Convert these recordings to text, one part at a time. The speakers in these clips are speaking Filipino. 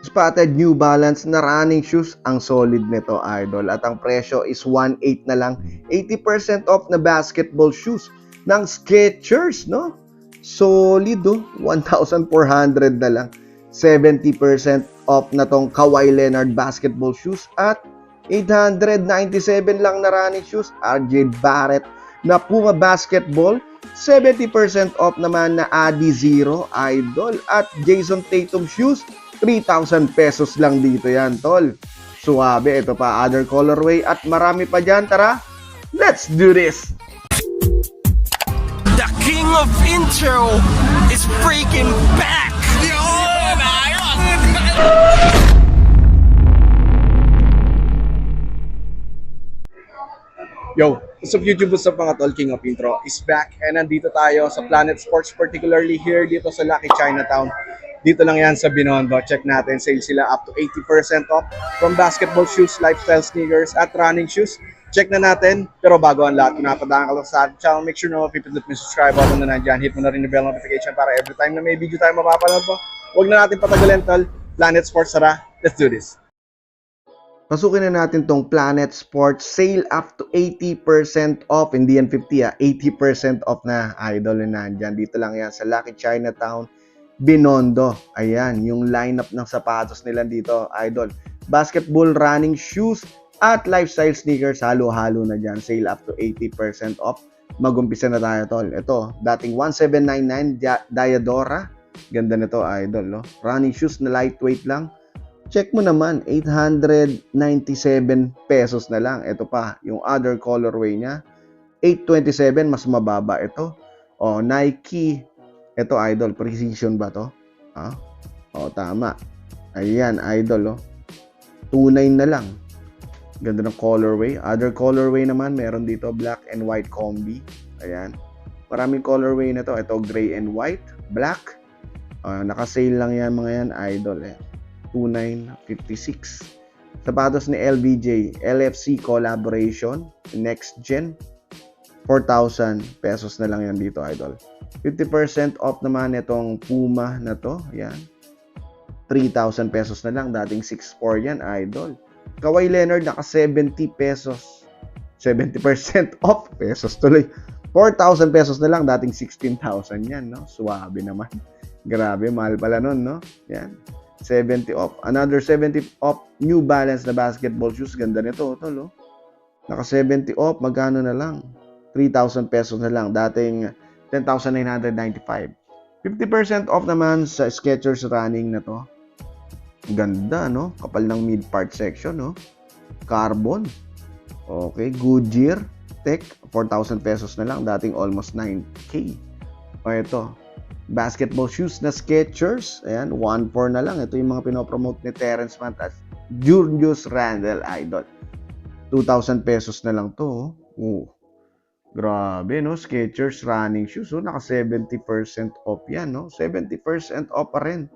Spotted New Balance na running shoes. Ang solid nito, idol. At ang presyo is 1.8 na lang. 80% off na basketball shoes ng Skechers, no? Solid, oh. 1,400 na lang. 70% off na tong Kawhi Leonard basketball shoes at 897 lang na running shoes. RJ Barrett na Puma basketball. 70% off naman na Adi Zero Idol at Jason Tatum shoes. 3,000 pesos lang dito yan, tol. Suwabe, ito pa, other colorway at marami pa dyan. Tara, let's do this! The king of intro is freaking back! Yo, what's up YouTube? What's up mga tol? King of Intro is back and nandito tayo sa Planet Sports, particularly here dito sa Lucky Chinatown. Dito lang yan sa Binondo. Check natin, sale sila up to 80% off from basketball shoes, lifestyle sneakers, at running shoes. Check na natin. Pero bago ang lahat, kung napadaan ka lang sa channel, make sure na mapipindot mo yung subscribe button na nandyan. Hit mo na rin yung bell notification para every time na may video tayo mapapanood mo. Huwag na natin patagalin, tol. Planet Sports, tara. Let's do this. Pasukin na natin tong Planet Sports sale up to 80% off. Hindi yan 50 ah, 80% off na idol na nandyan. Dito lang yan sa Lucky Chinatown, Binondo. Ayan, yung lineup ng sapatos nila dito, idol. Basketball running shoes at lifestyle sneakers, halo-halo na dyan. Sale up to 80% off. Magumpisa na tayo, tol. Ito, dating 1799 Dia- Diadora. Ganda nito, idol. No? Running shoes na lightweight lang. Check mo naman, 897 pesos na lang. Ito pa, yung other colorway niya. 827, mas mababa ito. O, Nike. Ito, idol. Precision ba to? Ah? O, tama. Ayan, idol, oh. 29 na lang. Ganda ng colorway. Other colorway naman, meron dito, black and white combi. Ayan. Maraming colorway na to. Ito, gray and white, black. Ah, naka-sale lang yan mga yan, idol. Eh. 2956. Sapatos ni LBJ, LFC collaboration, next gen. 4,000 pesos na lang yan dito, idol. 50% off naman itong Puma na to. Yan. 3,000 pesos na lang. Dating 6,400 yan, idol. Kawhi Leonard, naka 70 pesos. 70% off. Pesos tuloy. 4,000 pesos na lang. Dating 16,000 yan, no? Suwabe naman. Grabe, mahal pala nun, no? Yan. 70 off. Another 70 off New Balance na basketball shoes. Ganda nito, tol, oh. Naka 70 off, magkano na lang? 3,000 pesos na lang. Dating 10,995. 50% off naman sa Skechers running na to. Ganda, no? Kapal ng mid-part section, no? Carbon. Okay, Goodyear Tech, 4,000 pesos na lang. Dating almost 9K. O ito, basketball shoes na Skechers. Ayan, 1.4 na lang. Ito yung mga pinopromote ni Terrence Mann at Julius Randle Idol. 2,000 pesos na lang to. Oh. Grabe, no? Skechers running shoes. Oh, naka 70% off yan, no? 70% off pa rin.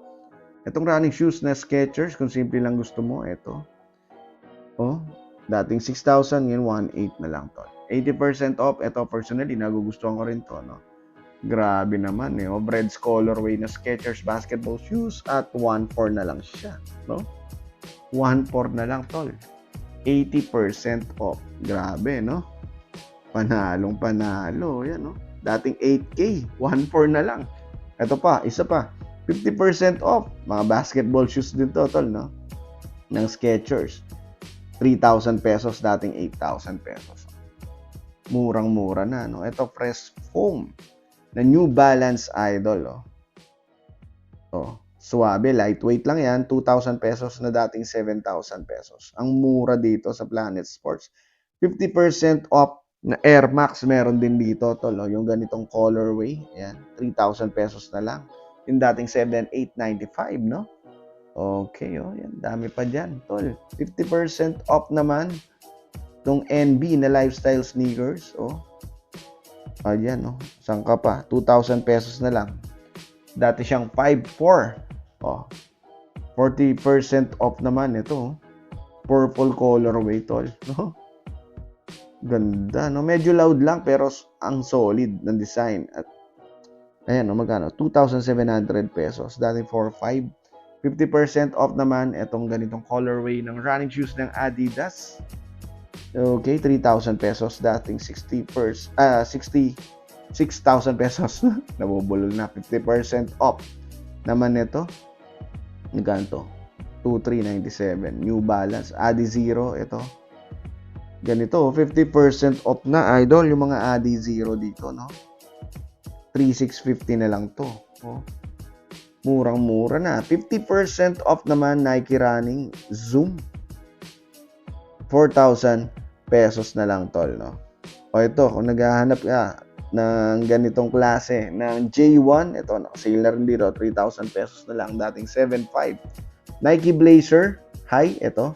Itong running shoes na Skechers, kung simple lang gusto mo, ito. Oh, dating 6,000, ngayon 1,800 na lang to. 80% off, ito personally, nagugustuhan ko rin to, no? Grabe naman eh. Oh, Breads colorway na Skechers basketball shoes at 1.4 na lang siya, no? 1.4 na lang, tol. 80% off. Grabe, no? Panalong panalo. Yan, no? Dating 8K. 1.4 na lang. Ito pa, isa pa. 50% off. Mga basketball shoes din to, tol, no? Ng Skechers. 3,000 pesos, dating 8,000 pesos. Murang-mura na, no? Ito, Fresh Foam na New Balance Idol, oh. Oh, suwabe, lightweight lang yan, 2,000 pesos na dating 7,000 pesos. Ang mura dito sa Planet Sports. 50% off na Air Max meron din dito, tol. Oh, yung ganitong colorway, yan, 3,000 pesos na lang. Yung dating 7,895, no? Okay, oh, yan, dami pa dyan, tol. 50% off naman tong NB na lifestyle sneakers, oh. Ayan, no? Saan ka pa? 2,000 pesos na lang. Dati siyang 5,400. Oh. 40% off naman ito. oh. Purple colorway, tol. No? Ganda, no? Medyo loud lang, pero ang solid ng design. At, ayan, no? Magkano? 2,700 pesos. Dati 4,500. 50% off naman itong ganitong colorway ng running shoes ng Adidas. Okay, 3,000 pesos dating 60 first, ah 60 6,000 pesos. Nabubulol na 50% off naman nito. Ganito. 2397 New Balance Adi Zero ito. Ganito, 50% off na idol yung mga Adi Zero dito, no? 3650 na lang to. Oh. Murang-mura na. 50% off naman Nike Running Zoom. 4,000 pesos na lang tol, no? O ito, kung naghahanap ka ng ganitong klase ng J1, ito, nakasale na rin dito, 3,000 pesos na lang, dating 7,500. Nike Blazer, high, ito,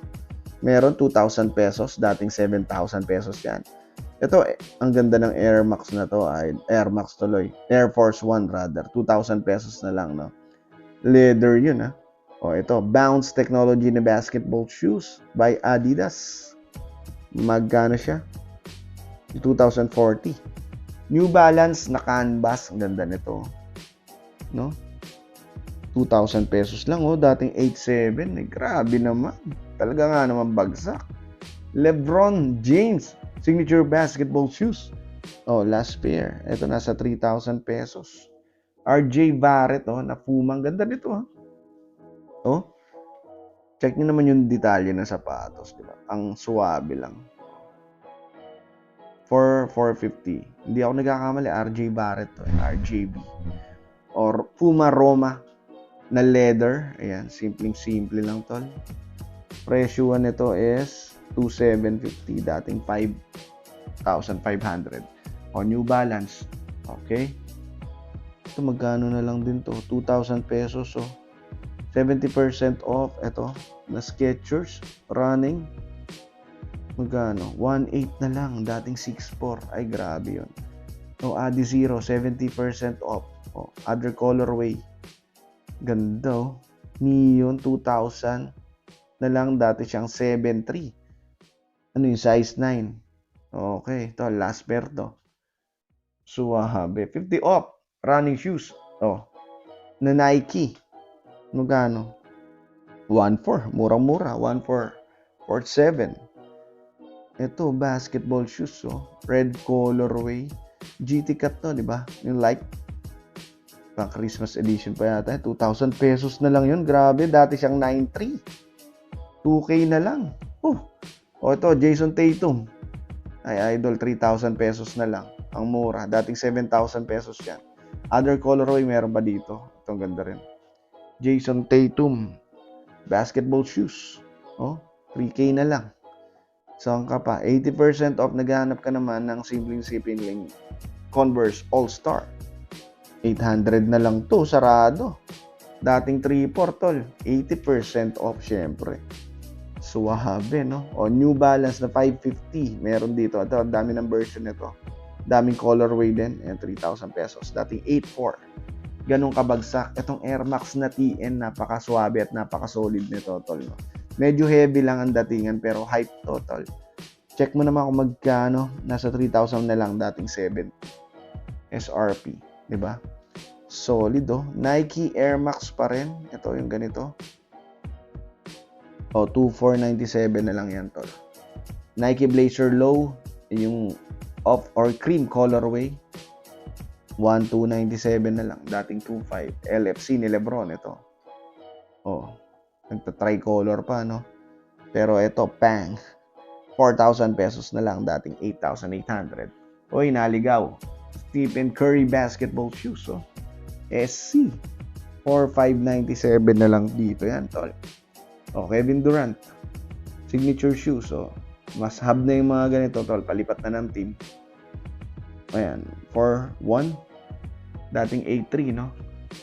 meron 2,000 pesos, dating 7,000 pesos yan. Ito, eh, ang ganda ng Air Max na to, ay Air Max tuloy. Air Force 1 rather, 2,000 pesos na lang, no? Leather yun, ha? O ito, Bounce Technology na basketball shoes by Adidas. Magkano siya? 2040. New Balance na canvas, ang ganda nito. No? 2,000 pesos lang, oh. Dating 8,700. Eh, grabe naman. Talaga nga naman bagsak. Lebron James signature basketball shoes. Oh, last pair. Ito nasa 3,000 pesos. RJ Barrett, oh, na Puma. Ang ganda nito, ha? Oh. Check niyo naman yung detalye ng sapatos, di ba? Ang suwabe lang. For 450. Hindi ako nagkakamali, RJ Barrett to, eh, RJB. Or Puma Roma na leather. Ayan, simpleng-simple lang tol. Presyo nito is 2,750 dating 5,500 o New Balance. Okay. Ito magkano na lang din to? 2,000 pesos so 70% off. Ito na Skechers running. Magkano? 1,800 na lang dating 6,400 ay grabe yun. O Adi Zero 70% off. O other colorway. Ganda oh. Neon 2,000 na lang dati siyang 7.3 ano yung size 9 okay to last pair to. Suwabe. 50 off running shoes. Oh na Nike. Magkano 1.4 murang mura 1.4 47 ito basketball shoes oh. Red colorway. GT cut to di ba? Yung light pang Christmas edition pa yata. 2,000 pesos na lang yun. Grabe dati siyang 9.3 2K na lang. Oh. O ito, Jason Tatum. Ay, idol, 3,000 pesos na lang. Ang mura. Dating 7,000 pesos yan. Other colorway, meron ba dito? Itong ganda rin. Jason Tatum. Basketball shoes. Oh, 3K na lang. Saan ka pa? 80% off. Naghahanap ka naman ng simpleng sipin link. Converse All-Star. 800 na lang to. Sarado. Dating 3-4 tol. 80% off syempre. Suwabe, no? O New Balance na 550. Meron dito. Ito, ang dami ng version nito. Daming colorway din. Ayan, 3,000 pesos. Dating 8,400. Ganong kabagsak. Itong Air Max na TN, napakaswabe at napakasolid nito, tol. No? Medyo heavy lang ang datingan, pero hype total. Check mo naman kung magkano. Nasa 3,000 na lang dating 7. SRP. 'di ba? Solid, oh. Nike Air Max pa rin. Ito yung ganito. O, 2,497 na lang yan, tol. Nike Blazer Low, yung off or cream colorway. 1,297 na lang. Dating 2,500. LFC ni Lebron, ito. Oh, nagta-tricolor pa, no? Pero ito, pang. 4,000 pesos na lang. Dating 8,800. Uy, naligaw. Stephen Curry basketball shoes, oh. SC. 4,597 na lang dito yan, tol. O, Kevin Durant. Signature shoes. O, mas hub na yung mga ganito, tol. Palipat na ng team. Ayan. 4-1. Dating 8-3, no?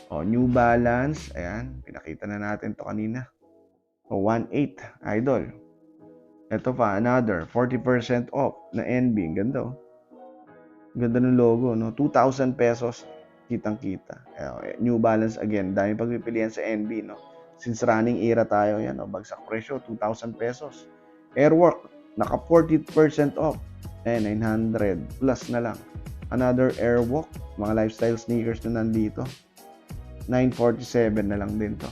O, New Balance. Ayan. Pinakita na natin to kanina. O, 1-8. Idol. Ito pa, another. 40% off na NB. Ganda, oh. Ganda ng logo, no? 2,000 pesos. Kitang-kita. Ayan, New Balance again. Dami pagpipilian sa NB, no? Since running era tayo yan, oh, bagsak presyo, 2,000 pesos. Airwork, naka 40% off. Eh, 900 plus na lang. Another Airwalk, mga lifestyle sneakers na nandito. 947 na lang din to.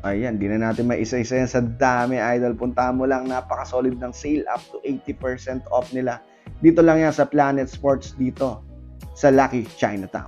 Ayan, di na natin maisa-isa yan sa dami, idol. Puntahan mo lang, napaka-solid ng sale up to 80% off nila. Dito lang yan sa Planet Sports dito sa Lucky Chinatown.